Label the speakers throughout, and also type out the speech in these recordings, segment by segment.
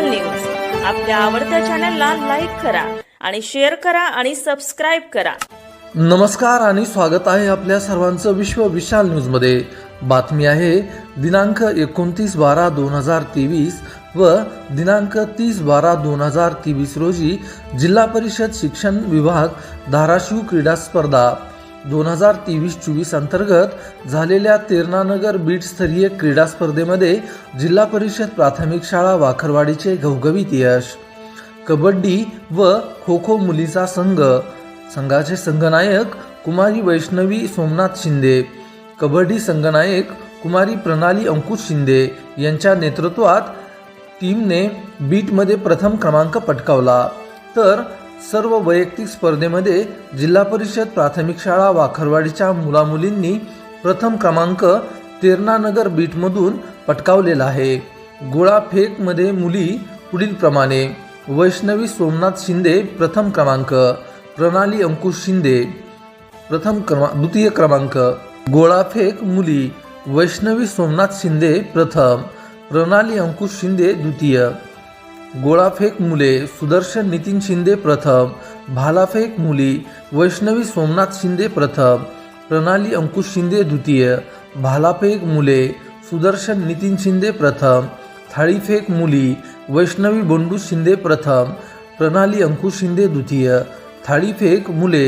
Speaker 1: विशाल news आपल्या आवडत्या चॅनलला लाईक करा आणि शेअर करा आणि सबस्क्राईब करा.
Speaker 2: नमस्कार आणि स्वागत आहे आपल्या सर्वांचं विश्व विशाल न्यूजमध्ये बातमी आहे दिनांक एकोणतीस बारा दोन हजार तेवीस व दिनांक तीस बारा दोन हजार तेवीस रोजी जिल्हा परिषद शिक्षण विभाग धाराशिव क्रीडा स्पर्धा. दोन हजार तेवीस चोवीस अंतर्गत झालेल्या तेरणानगर बीट स्तरीय क्रीडा स्पर्धेमध्ये जिल्हा परिषद प्राथमिक शाळा वाखरवाडीचे घवघवीत यश कबड्डी व खो खो मुलीचा संघ संघाचे संघनायक कुमारी वैष्णवी सोमनाथ शिंदे कबड्डी संघनायक कुमारी प्रणाली अंकुश शिंदे यांच्या नेतृत्वात टीमने बीटमध्ये प्रथम क्रमांक पटकावला. तर सर्व वैयक्तिक स्पर्धेमध्ये जिल्हा परिषद प्राथमिक शाळा वाखरवाडीच्या मुलामुलींनी प्रथम क्रमांक तेरणानगर बीटमधून पटकावलेला आहे. गोळाफेकमध्ये मुली पुढीलप्रमाणे वैष्णवी सोमनाथ शिंदे प्रथम क्रमांक. प्रणाली अंकुश शिंदे प्रथम क्रमा द्वितीय क्रमांक. गोळाफेक मुली. वैष्णवी सोमनाथ शिंदे प्रथम. प्रणाली अंकुश शिंदे द्वितीय. गोळाफेक मुले सुदर्शन नितीन शिंदे प्रथम भालाफेक मुली वैष्णवी सोमनाथ शिंदे प्रथम प्रणाली अंकुश शिंदे द्वितीय भालाफेक मुले सुदर्शन नितीन शिंदे प्रथम थाळीफेक मुली वैष्णवी बंडू शिंदे प्रथम प्रणाली अंकुश शिंदे द्वितीय थाळीफेक मुले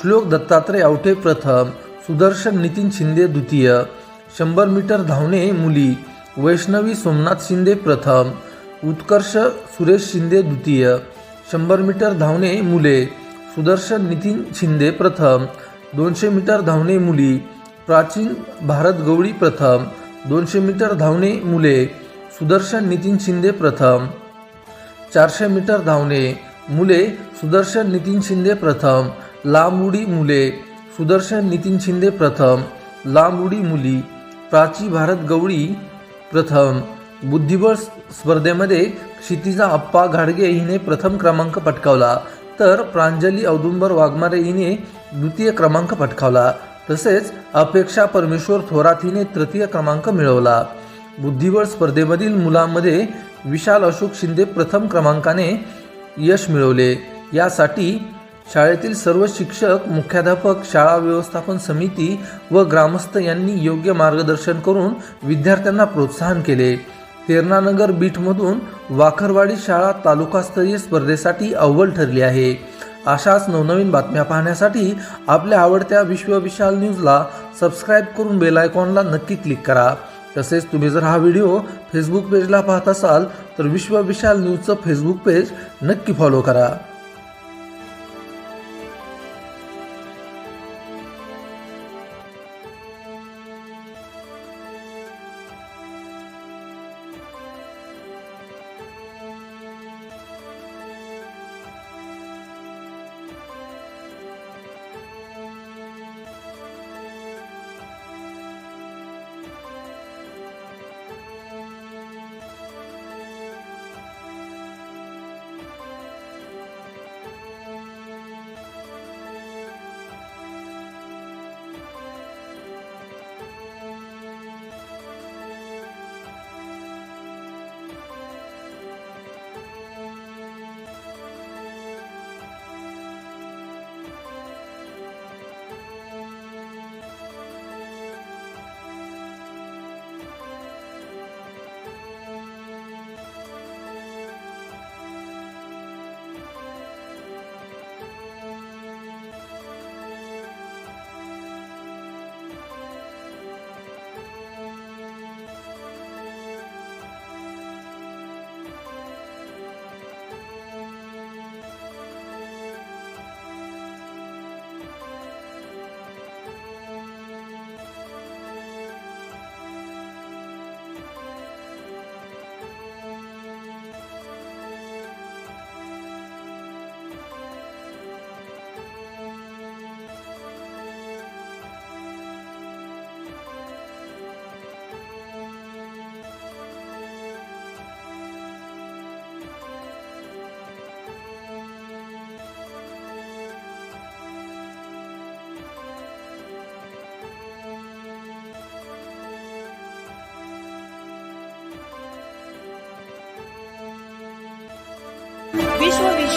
Speaker 2: श्लोक दत्तात्रय आवटे प्रथम सुदर्शन नितीन शिंदे द्वितीय शंभर मीटर धावणे मुली वैष्णवी सोमनाथ शिंदे प्रथम उत्कर्ष सुरेश शिंदे द्वितीय शंभर मीटर धावणे मुले सुदर्शन नितीन शिंदे प्रथम दोनशे मीटर धावणे मुली प्राचीन भारत गवळी प्रथम दोनशे मीटर धावणे मुले सुदर्शन नितीन शिंदे प्रथम चारशे मीटर धावणे मुले सुदर्शन नितीन शिंदे प्रथम लांब उडी मुले सुदर्शन नितीन शिंदे प्रथम लांब उडी मुली प्राची भारत गवळी प्रथम बुद्धिबळ स्पर्धेमध्ये क्षितिजा अप्पा घाडगे हिने प्रथम क्रमांक पटकावला तर प्रांजली औदुंबर वाघमारे हिने द्वितीय क्रमांक पटकावला तसेच अपेक्षा परमेश्वर थोरात हिने तृतीय क्रमांक मिळवला. बुद्धिबळ स्पर्धेमधील मुलांमध्ये विशाल अशोक शिंदे प्रथम क्रमांकाने यश मिळवले. यासाठी शाळेतील सर्व शिक्षक मुख्याध्यापक शाळा व्यवस्थापन समिती व ग्रामस्थ यांनी योग्य मार्गदर्शन करून विद्यार्थ्यांना प्रोत्साहन केले. तेरणानगर बीटमधून वाखरवाडी शाळा तालुकास्तरीय स्पर्धेसाठी अव्वल ठरली आहे. अशाच नवनवीन बातम्या पाहण्यासाठी आपल्या आवडत्या विश्व विशाल न्यूजला सबस्क्राईब करून बेल आयकॉनला नक्की क्लिक करा. तसेच तुम्ही जर हा व्हिडिओ फेसबुक पेजला पाहत असाल तर विश्व विशाल न्यूजचं फेसबुक पेज नक्की फॉलो करा.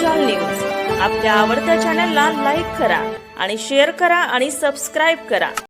Speaker 1: विशाल न्यूज आपल्या आवडत्या चॅनलला लाईक करा आणि शेअर करा आणि सबस्क्राईब करा.